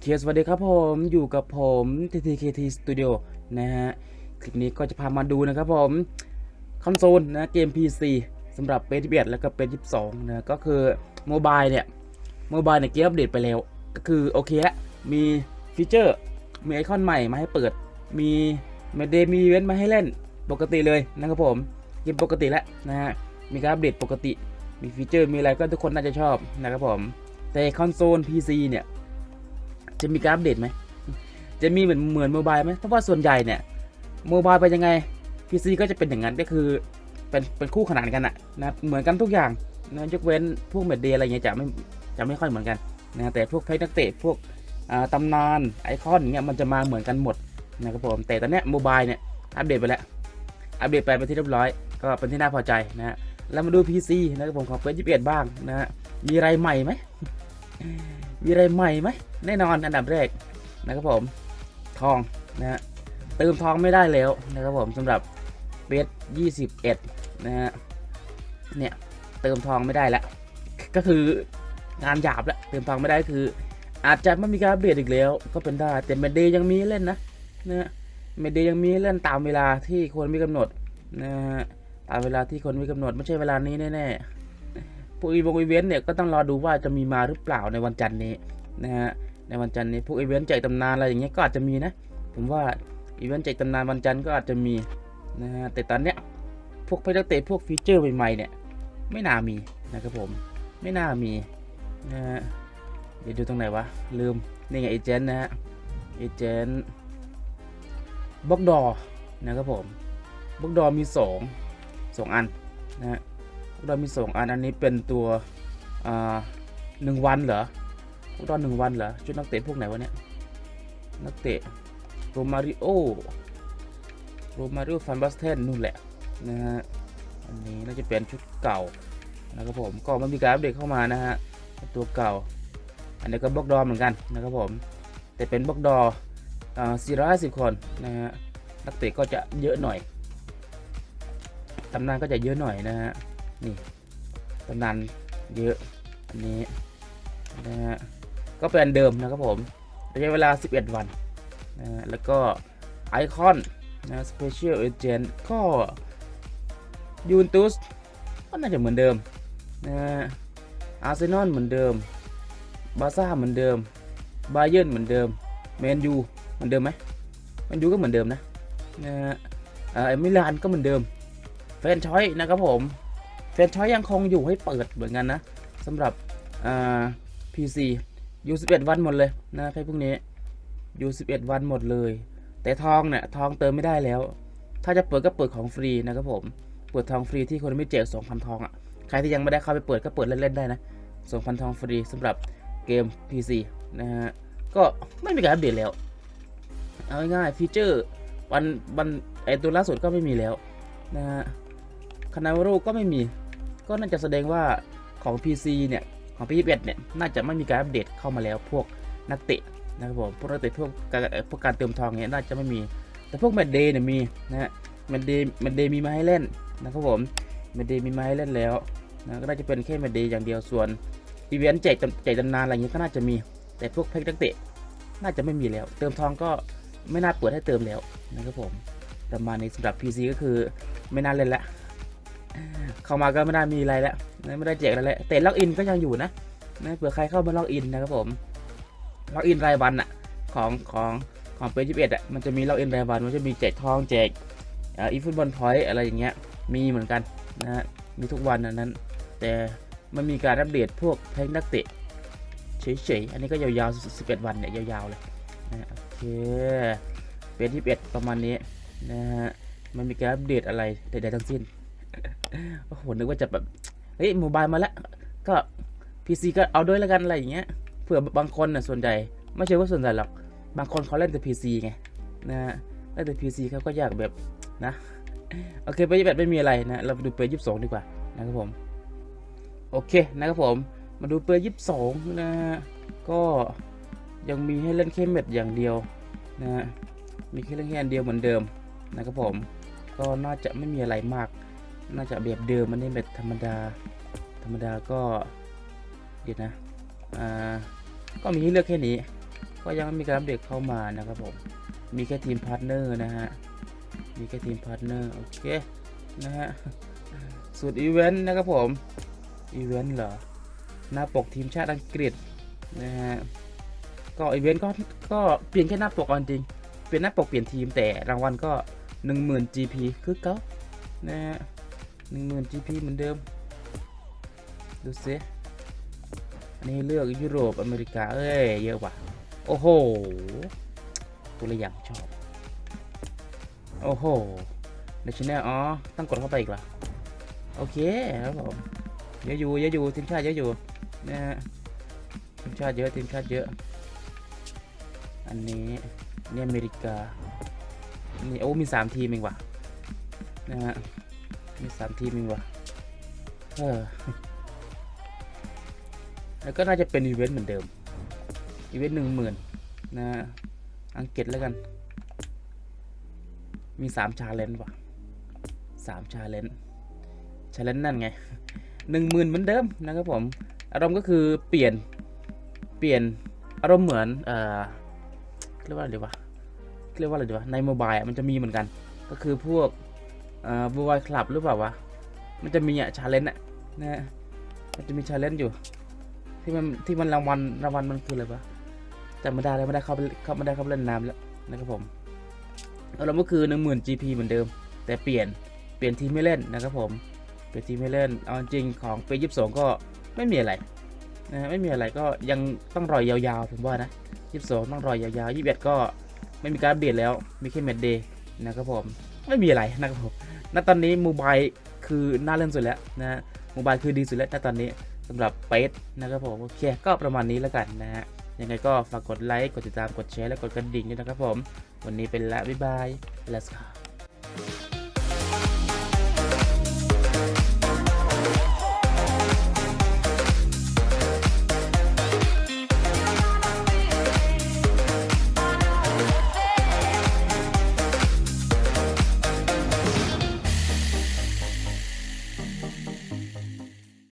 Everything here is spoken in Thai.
เคสวัสดีครับผมอยู่กับผม TTKT Studio นะฮะ คลิปนี้ก็จะพามาดูนะครับผมคอนโซลนะเกม PC สำหรับเป1 1แล้วก็เป22นะก็คือโมบายเนี่ยโมบายเนี่ยเกมอัปเดตไปแล้ว ก็คือโอเคละมีฟีเจอร์มีไอคอนใหม่มาให้เปิด มีเมเดมีเวนต์มาให้เล่นปกติเลยนะครับผมเกมปกติแล้วนะฮะมีการอัปเดตปกติมีฟีเจอร์มีอะไรก็ทุกคนน่าจะชอบนะครับผมแต่คอนโซล PC เนี่ย จะมีการอัปเดตไหม จะมีเหมือนเหมือนโมบายไหมเพราะว่าส่วนใหญ่เนี่ยโมบายเป็นยังไง PC ก็จะเป็นอย่างนั้นก็คือเป็นเป็นคู่ขนานกันอะนะเหมือนกันทุกอย่างนะยกเว้นพวกเมดเดย์อะไรเงี้ยจะไม่จะไม่ค่อยเหมือนกันนะแต่พวกเพจนักเตะพวกตำนานไอคอนอย่างเงี้ยมันจะมาเหมือนกันหมดนะครับผมแต่ตอนเนี้ยโมบายเนี่ยอัปเดตไปแล้วอัปเดตไปเป็นที่เรียบร้อย ก็เป็นที่น่าพอใจนะฮะแล้วมาดู PC นะครับผมของเฟซยี่สิบเอ็ดบ้างนะฮะมีอะไรใหม่ไหม มีอะไรใหม่ไหมแน่นอนอันดับแรกนะครับผมทองนะฮะเติมทองไม่ได้แล้วนะครับผมสำหรับเบส21นะฮะเนี่ยเติมทองไม่ได้แล้วก็คืองานหยาบแล้วเติมทองไม่ได้คือ อาจจะไม่มีการอัปเดอีกแล้ว ก็เป็นได้แต่เมเดย์ยังมีเล่นนะนะฮะเมเดย์ยังมีเล่นตามเวลาที่ควรมีกำหนดนะฮะตามเวลาที่ควรมีกำหนดไม่ใช่เวลานี้แน่ๆ อีวงอีเวนต์เนี่ยก็ต้องรอดูว่าจะมีมาหรือเปล่าในวันจันทร์นี้นะฮะในวันจันทร์นี้พวกอีเวนต์แจกตำนานอะไรอย่างเงี้ยก็อาจจะมีนะ ผมว่าอีเวนต์แจกตำนานวันจันทร์ก็อาจจะมีนะฮะแต่ตอนเนี้ยพวกเพลย์เตพวกฟีเจอร์ใหม่ๆเนี่ยไม่น่ามีนะครับผมไม่น่ามีนะฮะเดี๋ยวดูตรงไหนวะลืมนี่ไงเอเจนต์นะฮะเอเจนต์บล็อกดอนะครับผมบล็อกดอมีสองสองอันนะฮะ เรามีสองอันอันนี้เป็นตัวอ่าหนึ่งวันเหรอพวกตอนหนึ่งวันเหรอชุดนักเตะพวกไหนวะเนี่ยนักเตะโรมาริโอโรมาริโอฟันบัสเทนนู่นแหละนะฮะอันนี้น่าจะเป็นชุดเก่านะครับผมก็มันมีการอัปเดตเข้ามานะฮะตัวเก่า อันนี้ก็บล็อกดอเหมือนกันนะครับผมแต่เป็นบล็อกดออ่า450 คนนะฮะนักเตะก็จะเยอะหน่อยตำนานก็จะเยอะหน่อยนะฮะ นี่ตำนานเยอะ อันนี้นะฮะก็เป็นอันเดิมนะครับผมระยะเวลา 11 วันนะฮะแล้วก็ไอคอนนะ Special Agent ก็ยูนตุสก็น่าจะเหมือนเดิมนะฮะอาร์เซนอลเหมือนเดิม บาซ่าเหมือนเดิม บาเยิร์นเหมือนเดิม แมนยูเหมือนเดิมไหมแมนยูก็เหมือนเดิมนะนะฮะเออมิลานก็เหมือนเดิมแฟนชอยนะครับผม แฟนชอยยังคงอยู่ให้เปิดเหมือนกันนะสำหรับอ่า PC อยู่11 วันหมดเลยนะใครพวกนี้อยู่11 วันหมดเลย แต่ทองเนี่ยทองเติมไม่ได้แล้ว ถ้าจะเปิดก็เปิดของฟรีนะครับผมเปิดทองฟรีที่คนไม่แจก2,000 ทองอะ่ะใครที่ยังไม่ได้เข้าไปเปิดก็เปิดเล่นๆได้นะ2,000 ทองฟรีสำหรับเกม PC นะฮะก็ไม่มีการอัปเดตแล้ว เอาง่ายๆฟีเจอร์วันวันไอตัวล่าสุดก็ไม่มีแล้วนะฮะ คานาวารุก็ไม่มี ก็น่าจะแสดงว่าของ PC เนี่ย ของ p 2 1 เนี่ย น่าจะไม่มีการอัปเดตเข้ามาแล้วพวกนักเตะนะครับผม พวกนักเตะพวกการเอ่อพวกการเติมทองเนี่ยน่าจะไม่มี แต่พวกแมดเดย์เนี่ยมีนะฮะ แมดเดย์ แมดเดย์มีมาให้เล่นนะครับผม แมดเดย์มีมาให้เล่นแล้วนะก็น่าจะเป็นแค่แมดเดย์อย่างเดียว ส่วนอีเวนต์แจกแจกตำนานอะไรเงี้ยก็น่าจะมี แต่พวกแพ็กนักเตะน่าจะไม่มีแล้ว เติมทองก็ไม่น่าเปิดให้เติมแล้วนะครับผม ประมาณนี้สำหรับ PC ก็คือไม่น่าเล่นละ เข้ามาก็ไม่ได้มีอะไรแล้วไม่ได้แจกอะไรแล้วแต่ล็อกอินก็ยังอยู่นะนะเผื่อใครเข้ามาล็อกอินนะครับผมล็อกอินรายวันอะของของของเปจิเอ็ดอะมันจะมีล็อกอินรายวันมันจะมีแจกทองแจกอีฟุตบอลพอยต์อะไรอย่างเงี้ยมีเหมือนกันนะฮะมีทุกวันอันนั้น แต่มันมีการอัปเดตพวกแพ็กนักเตะเฉยๆ อันนี้ก็ยาวๆ 11 วันเนี่ยยาวๆเลยนะโอเคเป็นที่11ประมาณนี้นะฮะมันมีการอัปเดตอะไรใดๆทั้งสิ้น โอ้โหนึกว่าจะแบบเฮ้ยโมบายมาแล้วก็ PC ก็เอาด้วยแล้วกันอะไรอย่างเงี้ยเผื่อบางคนน่ะส่วนใหญ่ไม่ใช่ว่าส่วนใหญ่หรอก บางคนเขาเล่นแต่ PC ไงนะฮะเล่นแต่ PC เขาก็อยากแบบนะโอเคไปยี่สิบไม่มีอะไรนะเราไปดูเปย์ยี่สิบสองดีกว่านะครับผมโอเคนะครับผมมาดูเปย์ยี่สิบสองนะฮะก็ยังมีให้เล่นแค่เม็ดอย่างเดียวนะฮะมีแค่เล่นแค่อันเดียวเหมือนเดิมนะครับผมก็น่าจะไม่มีอะไรมาก น่าจะแบบเดิมมันนี่แบบธรรมดา ธรรมดาก็เดี๋ยวนะอ่าก็มีให้เลือกแค่นี้ ก็ยังไม่มีการอัปเดตเข้ามานะครับผม มีแค่ทีมพาร์ทเนอร์นะฮะ มีแค่ทีมพาร์ทเนอร์โอเคนะฮะส่วนอีเวนต์นะครับผม อีเวนต์เหรอ หน้าปกทีมชาติอังกฤษนะฮะ ก็อีเวนต์ก็ก็เปลี่ยนแค่หน้าปกจริง เปลี่ยนหน้าปกเปลี่ยนทีมแต่รางวัลก็ 10,000 GP คือเก่านะฮะ 10,000 GP เหมือนเดิม ดูสิอันนี้เลือกยุโรปอเมริกา เอ้ย เยอะว่ะ โอ้โหตัวละอย่างชอบ โอ้โหในชแนลอ๋อ ต้องกดเข้าไปอีกเหรอ โอเคครับผม เยอะอยู่เยอะอยู่ทีมชาติเยอะอยู่นะฮะทีมชาติเยอะทีมชาติเยอะ อันนี้นี่อเมริกา นี่โอ้มีสามทีมเองว่ะนะฮะ มีสามทีมเองวะเออแล้วก็น่าจะเป็นอีเวนต์เหมือนเดิม อีเวนต์หนึ่งหมื่นนะอังกฤษแล้วกัน มีสามชาเลนจ์ว่ะสามชาเลนจ์ชาเลนจ์นั่นไงหนึ่งหมื่นเหมือนเดิมนะครับผม อารมณ์ก็คือเปลี่ยน เปลี่ยน อารมณ์เหมือน เอ่อ เรียกว่าอะไรดีวะ เรียกว่าอะไรดีวะ ในโมบายอะมันจะมีเหมือนกัน ก็คือพวก เอ่อบูวายคลับหรือเปล่าวะ มันจะมีอะชาเลนจ์อะนะมันจะมีชาเลนจ์อยู่ ที่มันที่มันรางวัลรางวัลมันคืออะไรวะจำไม่ได้แล้วไม่ได้เข้าไปเข้าไม่ได้เข้าไปเล่นน้ำแล้วนะครับผมอารมณ์ก็คือหนึ่งหมื่น GP เหมือนเดิม แต่เปลี่ยนเปลี่ยนทีมไม่เล่นนะครับผมเปลี่ยนทีมไม่เล่นเอาจริงของปียี่สิบสองก็ไม่มีอะไรนะฮะไม่มีอะไรก็ยังต้องรอยยาวๆผมว่านะยี่สิบสองต้องรอยยาวๆยี่สิบเอ็ดก็ไม่มีการเปลี่ยนแล้วมีแค่เมดเดย์นะครับผมไม่มีอะไรนะครับผม ณตอนนี้โมบายคือน่าเล่นสุดแล้วนะฮะโมบายคือดีสุดแล้วณตอนนี้สำหรับเปสนะครับผมโอเคก็ประมาณนี้แล้วกันนะฮะยังไงก็ฝากกดไลค์กดติดตามกดแชร์และกดกระดิ่งด้วยนะครับผม วันนี้เป็นละบ๊ายบาย let's go